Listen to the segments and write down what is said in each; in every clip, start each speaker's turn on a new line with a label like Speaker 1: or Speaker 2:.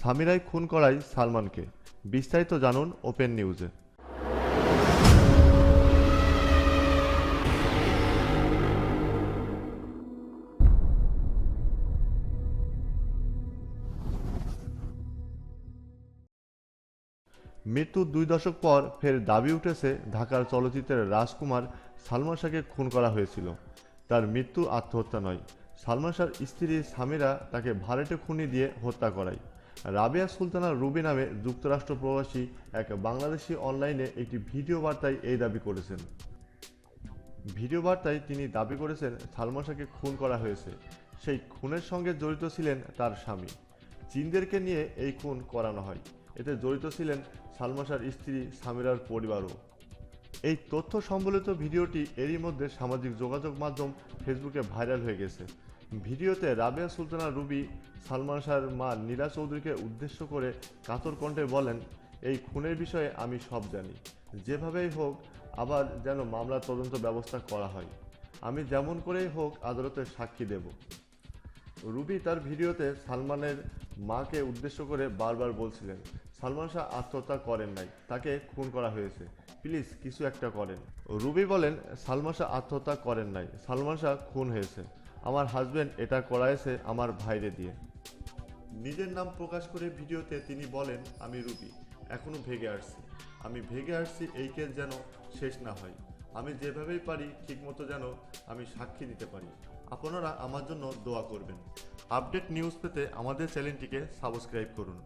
Speaker 1: সামিরাই খুন করায় সালমানকে। বিস্তারিত জানুন ওপেন নিউজে। মৃত্যুর দুই দশক পর ফের দাবি উঠেছে ঢাকার চলচ্চিত্রের রাজকুমার সালমান শাহকে খুন করা হয়েছিল। তার মৃত্যু আত্মহত্যা নয়। সালমান শাহর স্ত্রী সামিরা তাকে ভাড়াটে খুনি দিয়ে হত্যা করায়। রাবেয়া সুলতানা রুবি নামে যুক্তরাষ্ট্র প্রবাসী এক বাংলাদেশি অনলাইনে একটি ভিডিও বার্তায় এই দাবি করেছেন। ভিডিও বার্তায় তিনি দাবি করেছেন সালমান শাহকে খুন করা হয়েছে। সেই খুনের সঙ্গে জড়িত ছিলেন তার স্বামী। চীনদেরকে নিয়ে এই খুন করানো হয়। এতে জড়িত ছিলেন সালমান শাহর স্ত্রী সামিরার পরিবারও। এই তথ্য সম্বলিত ভিডিওটি এরই মধ্যে সামাজিক যোগাযোগ মাধ্যম ফেসবুকে ভাইরাল হয়ে গেছে। ভিডিওতে রাবেয়া সুলতানা রুবি, সালমান শাহর মা নীলা চৌধুরীকে উদ্দেশ্য করে কাতর কণ্ঠে বলেন, এই খুনের বিষয়ে আমি সব জানি। যেভাবেই হোক, আবার যেন মামলা তদন্ত ব্যবস্থা করা হয়। আমি যেমন করেই হোক আদালতে সাক্ষী দেব। রুবি তার ভিডিওতে সালমানের মাকে উদ্দেশ্য করে বারবার বলছিলেন, সালমান শাহ আত্মহত্যা করেন নাই, তাকে খুন করা হয়েছে। প্লিজ কিছু একটা করেন। রুবি বলেন, সালমান শাহ আত্মহত্যা করেন নাই, সালমান শাহ খুন হয়েছে। আমার হাজবেন্ড এটা করাইছে আমার ভাইরে দিয়ে। নিজের নাম প্রকাশ করে ভিডিওতে তিনি বলেন, আমি রুবি, এখনও ভেগে আসছি। আমি ভেগে আসছি এই কেস যেন শেষ না হয়। আমি যেভাবেই পারি ঠিকমতো যেন আমি সাক্ষী দিতে পারি। আপনারা আমার জন্য দোয়া করবেন। আপডেট নিউজ পেতে আমাদের চ্যানেলটিকে সাবস্ক্রাইব করুন।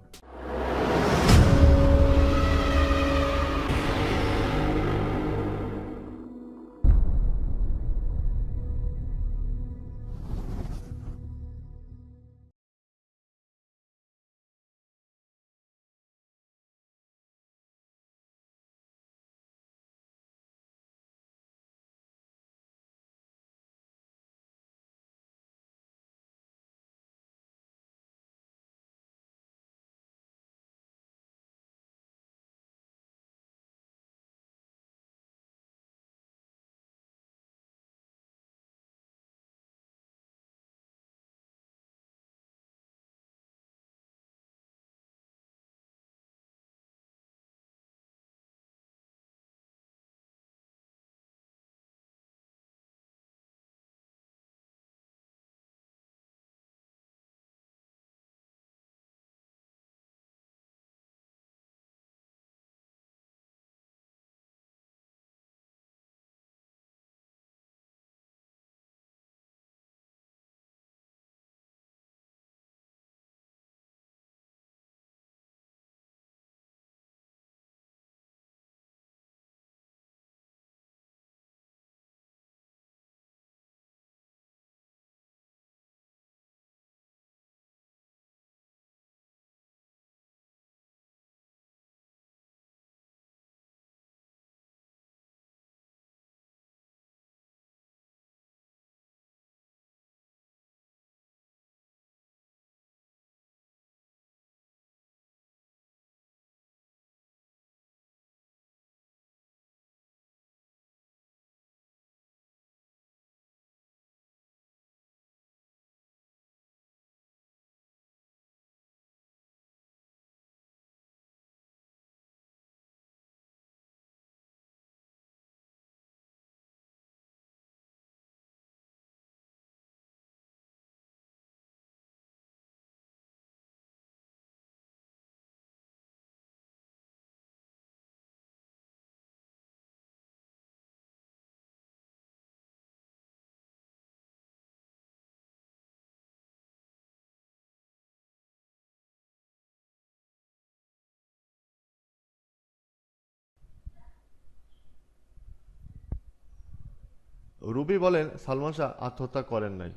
Speaker 1: রুবি বলেন, সালমান শাহ আত্মহত্যা করেন নাই।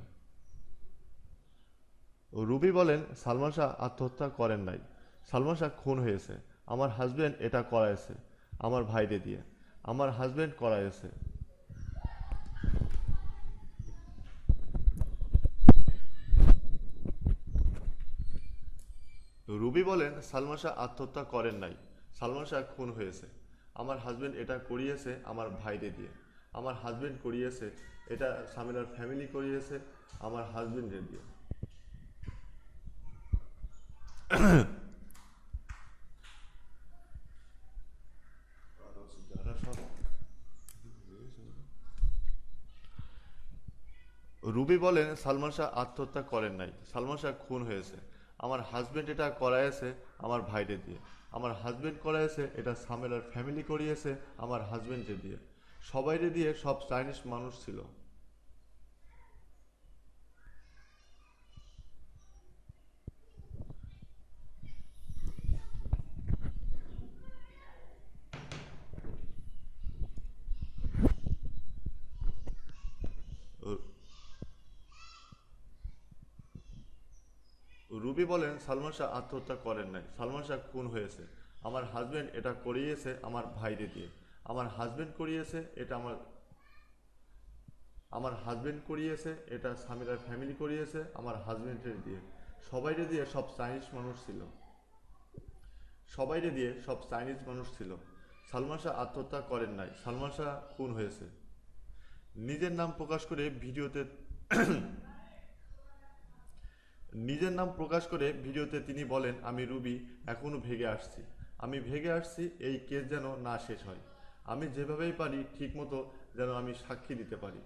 Speaker 1: রুবি বলেন, সালমান শাহ আত্মহত্যা করেন নাই। সালমান শাহ খুন হয়েছে। আমার হাজবেন্ড এটা করাইছে, আমার ভাইরে দিয়ে। আমার হাজবেন্ড করাইছে। রুবি বলেন, সালমান শাহ আত্মহত্যা করেন নাই। সালমান শাহ খুন হয়েছে। আমার হাজবেন্ড এটা করিয়েছে, আমার ভাইরে দিয়ে। আমার হাজব্যান্ড করিয়েছে, এটা সামিনার ফ্যামিলি করিয়েছে, আমার হাজব্যান্ডের দিয়ে রুবি বলেন, সালমান শাহ আত্মহত্যা করেন নাই। সালমান শাহ খুন হয়েছে। আমার হাজব্যান্ড এটা করাইছে আমার ভাইদের দিয়ে। আমার হাজব্যান্ড করাইছে, এটা সামেলার ফ্যামিলি করিয়েছে, আমার হাজব্যান্ডে দিয়ে সবাইরে দিয়ে সব চাইনিজ মানুষ ছিল। রুবি বলেন, সালমান শাহ আত্মহত্যা করেন নাই। সালমান শাহ খুন হয়েছে। আমার হাজবেন্ড এটা করিয়েছে আমার ভাইরে দিয়ে। আমার হাজবেন্ড করিয়েছে, এটা আমার আমার হাজবেন্ড করিয়েছে, এটা সামিরার ফ্যামিলি করিয়েছে, আমার হাজবেন্ডের দিয়ে। সবাইরে দিয়ে সব চাইনিজ মানুষ ছিল। সবাইরে দিয়ে সব চাইনিজ মানুষ ছিল। সালমান শাহ আত্মহত্যা করেন নাই। সালমান শাহ খুন হয়েছে। নিজের নাম প্রকাশ করে ভিডিওতে নিজের নাম প্রকাশ করে ভিডিওতে তিনি বলেন, আমি রুবি, এখনও ভেগে আসছি। আমি ভেগে আসছি, এই কেস যেন না শেষ হয়। আমি যেভাবেই পারি ঠিকমতো যেন আমি সাক্ষী দিতে পারি।